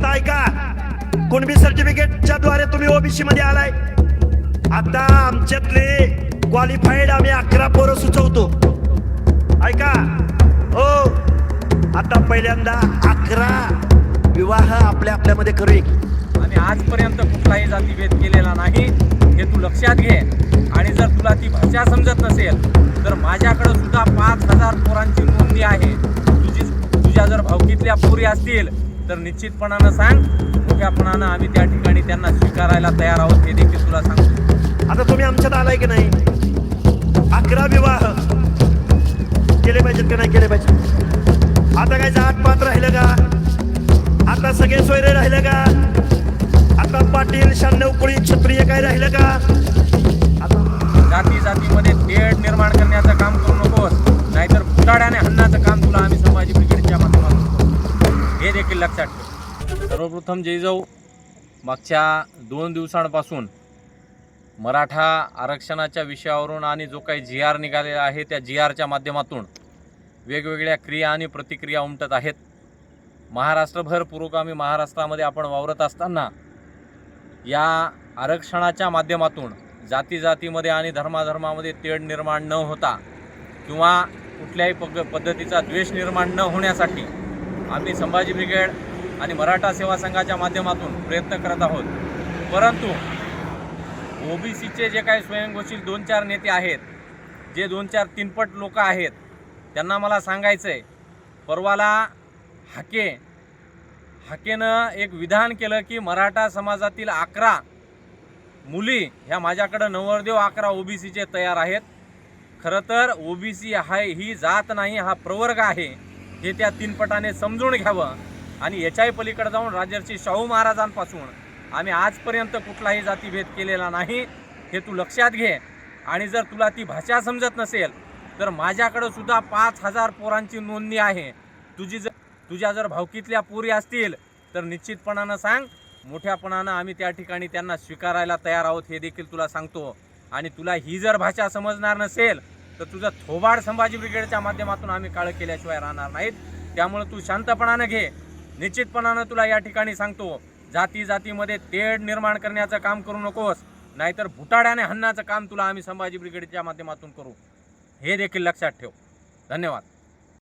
आता ऐका. कुणबी सर्टिफिकेटच्या द्वारे तुम्ही ओबीसी मध्ये आलाय? आता आमच्यातले क्वालिफाईड आम्ही अकरा पोरं सुचवतो. ऐका. हो. आता पहिल्यांदा अकरा विवाह आपल्या आपल्यामध्ये करू आणि आजपर्यंत कुठलाही जातीभेद केलेला नाही हे तू लक्षात घे. आणि जर तुला ती भाषा समजत नसेल तर माझ्याकडे सुद्धा पाच हजार पोरांची नोंदणी आहे. तुझी तुझ्या जर भावकीतल्या पोरी असतील तर निश्चितपणानं सांग मोठ्यापणानं आम्ही त्या ठिकाणी त्यांना स्वीकारायला तयार आहोत हे देखील तुला सांगतो. आता तुम्ही आमच्यात आलाय की नाही? अकरा विवाह केले पाहिजेत का नाही केले पाहिजे आता काय जात पात राहिलं का? आता सगळे सोयरे राहिलं का? आता पाटील शहाण्णव कुळी क्षत्रिय काय राहिलं का? आता जाती जातीमध्ये तेढ निर्माण करण्याचं काम करू नकोस नाहीतर फुटाड्याने हाणण्याचं काम तुला आम्ही संभाजी. हे देखील लक्षात ठेव सर्वप्रथम जयजाऊ मागच्या दोन दिवसांपासून मराठा आरक्षणाच्या विषयावरून आणि जो काही जी आर निघालेला आहे त्या जी आरच्या माध्यमातून वेगवेगळ्या क्रिया आणि प्रतिक्रिया उमटत आहेत. महाराष्ट्रभर पुरोगामी महाराष्ट्रामध्ये आपण वावरत असताना या आरक्षणाच्या माध्यमातून जाती जातीमध्ये आणि धर्माधर्मामध्ये तेढ निर्माण न होता किंवा कुठल्याही पग पद्धतीचा द्वेष निर्माण न होण्यासाठी आम्ही संभाजी ब्रिगेड आणि मराठा सेवा संघाच्या माध्यमातून प्रयत्न करत आहोत. परंतु ओबीसीचे जे काही स्वयंघोषित दोन चार नेते आहेत जे दोन चार तीनपट लोक आहेत त्यांना मला सांगायचं आहे परवाला हाके हाकेनं एक विधान केलं की मराठा समाजातील अकरा मुली ह्या माझ्याकडं नवरदेव अकरा ओबीसीचे तयार आहेत. खरं तर ओबीसी हा ही जात नाही हा प्रवर्ग आहे. हे त्या तीनपटाने समजून घ्यावं आणि याच्याही पलीकडे जाऊन राजर्षी शाहू महाराजांपासून आम्ही आजपर्यंत कुठलाही जातीभेद केलेला नाही हे तू लक्षात घे. आणि जर तुला ती भाषा समजत नसेल तर माझ्याकडं सुद्धा पाच हजार पोरांची नोंदणी आहे. तुझी जर तुझ्या जर भावकीतल्या पोरी असतील तर निश्चितपणानं सांग. मोठ्यापणानं आम्ही त्या ठिकाणी त्यांना स्वीकारायला तयार आहोत हे देखील तुला सांगतो. आणि तुला ही जर भाषा समजणार नसेल तर तुझं थोबाड संभाजी ब्रिगेडच्या माध्यमातून आम्ही काळं केल्याशिवाय राहणार नाहीत. त्यामुळे तू शांतपणानं घे. निश्चितपणानं तुला या ठिकाणी सांगतो जाती जातीमध्ये तेढ निर्माण करण्याचं काम करू नकोस. नाहीतर भुटाड्याने हन्नाचं काम तुला आम्ही संभाजी ब्रिगेडच्या माध्यमातून करू. हे देखील लक्षात ठेव. धन्यवाद.